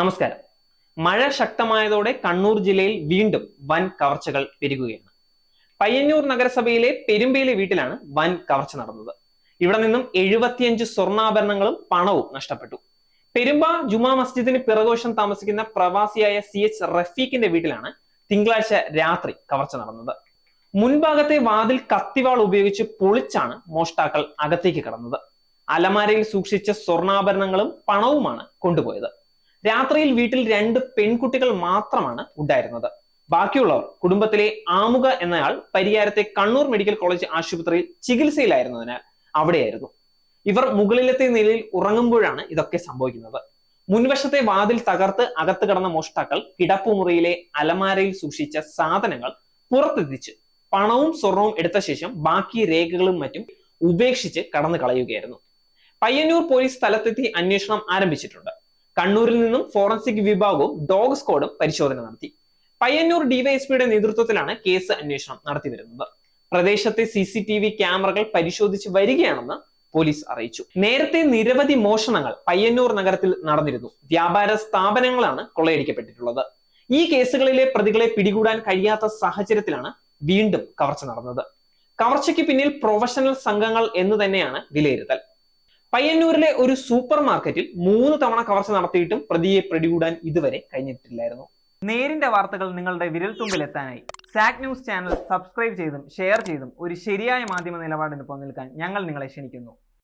നമസ്കാരം. മഴ ശക്തമായതോടെ കണ്ണൂർ ജില്ലയിൽ വീണ്ടും വൻ കവർച്ചകൾ പെരുകുകയാണ്. പയ്യന്നൂർ നഗരസഭയിലെ പെരുമ്പയിലെ വീട്ടിലാണ് വൻ കവർച്ച നടന്നത്. ഇവിടെ നിന്നും എഴുപത്തിയഞ്ച് സ്വർണാഭരണങ്ങളും പണവും നഷ്ടപ്പെട്ടു. പെരുമ്പ ജുമാ മസ്ജിദിന് പിറകോശം താമസിക്കുന്ന പ്രവാസിയായ സി എച്ച് റഫീഖിന്റെ വീട്ടിലാണ് തിങ്കളാഴ്ച രാത്രി കവർച്ച നടന്നത്. മുൻഭാഗത്തെ വാതിൽ കത്തിവാൾ ഉപയോഗിച്ച് പൊളിച്ചാണ് മോഷ്ടാക്കൾ അകത്തേക്ക് കടന്നത്. അലമാരയിൽ സൂക്ഷിച്ച സ്വർണാഭരണങ്ങളും പണവുമാണ് കൊണ്ടുപോയത്. രാത്രിയിൽ വീട്ടിൽ രണ്ട് പെൺകുട്ടികൾ മാത്രമാണ് ഉണ്ടായിരുന്നത്. ബാക്കിയുള്ളവർ കുടുംബത്തിലെ ആമുഖ എന്നയാൾ പരിയാരത്തെ കണ്ണൂർ മെഡിക്കൽ കോളേജ് ആശുപത്രിയിൽ ചികിത്സയിലായിരുന്നതിനാൽ അവിടെയായിരുന്നു. ഇവർ മുകളിലത്തെ നിലയിൽ ഉറങ്ങുമ്പോഴാണ് ഇതൊക്കെ സംഭവിക്കുന്നത്. മുൻവശത്തെ വാതിൽ തകർത്ത് അകത്ത് കടന്ന മോഷ്ടാക്കൾ കിടപ്പുമുറിയിലെ അലമാരയിൽ സൂക്ഷിച്ച സാധനങ്ങൾ പുറത്തെത്തിച്ച് പണവും സ്വർണവും എടുത്ത ശേഷം ബാക്കി രേഖകളും മറ്റും ഉപേക്ഷിച്ച് കടന്നു കളയുകയായിരുന്നു പയ്യന്നൂർ പോലീസ് സ്ഥലത്തെത്തി അന്വേഷണം ആരംഭിച്ചിട്ടുണ്ട്. കണ്ണൂരിൽ നിന്നും ഫോറൻസിക് വിഭാഗവും ഡോഗ് സ്ക്വാഡും പരിശോധന നടത്തി. പയ്യന്നൂർ ഡിവൈഎസ്പിയുടെ നേതൃത്വത്തിലാണ് കേസ് അന്വേഷണം നടത്തിവരുന്നത് പ്രദേശത്തെ സി സി ടി വി ക്യാമറകൾ പരിശോധിച്ച് വരികയാണെന്ന് പോലീസ് അറിയിച്ചു. നേരത്തെ നിരവധി മോഷണങ്ങൾ പയ്യന്നൂർ നഗരത്തിൽ നടന്നിരുന്നു. വ്യാപാര സ്ഥാപനങ്ങളാണ് കൊള്ളയടിക്കപ്പെട്ടിട്ടുള്ളത്. ഈ കേസുകളിലെ പ്രതികളെ പിടികൂടാൻ കഴിയാത്ത സാഹചര്യത്തിലാണ് വീണ്ടും കവർച്ച നടന്നത്. കവർച്ചയ്ക്ക് പിന്നിൽ പ്രൊഫഷണൽ സംഘങ്ങൾ എന്ന് തന്നെയാണ് വിലയിരുത്തൽ. പയ്യന്നൂരിലെ ഒരു സൂപ്പർ മാർക്കറ്റിൽ മൂന്ന് തവണ കവർച്ച നടത്തിയിട്ടും പ്രതിയെ പിടികൂടാൻ ഇതുവരെ കഴിഞ്ഞിട്ടില്ലായിരുന്നു. നേരിന്റെ വാർത്തകൾ നിങ്ങളുടെ വിരൽത്തുമ്പിൽ എത്താനായി സാക് ന്യൂസ് ചാനൽ സബ്സ്ക്രൈബ് ചെയ്തും ഷെയർ ചെയ്തും ഒരു ശരിയായ മാധ്യമ നിലപാടിന് നിൽക്കാൻ ഞങ്ങൾ നിങ്ങളെ ക്ഷണിക്കുന്നു.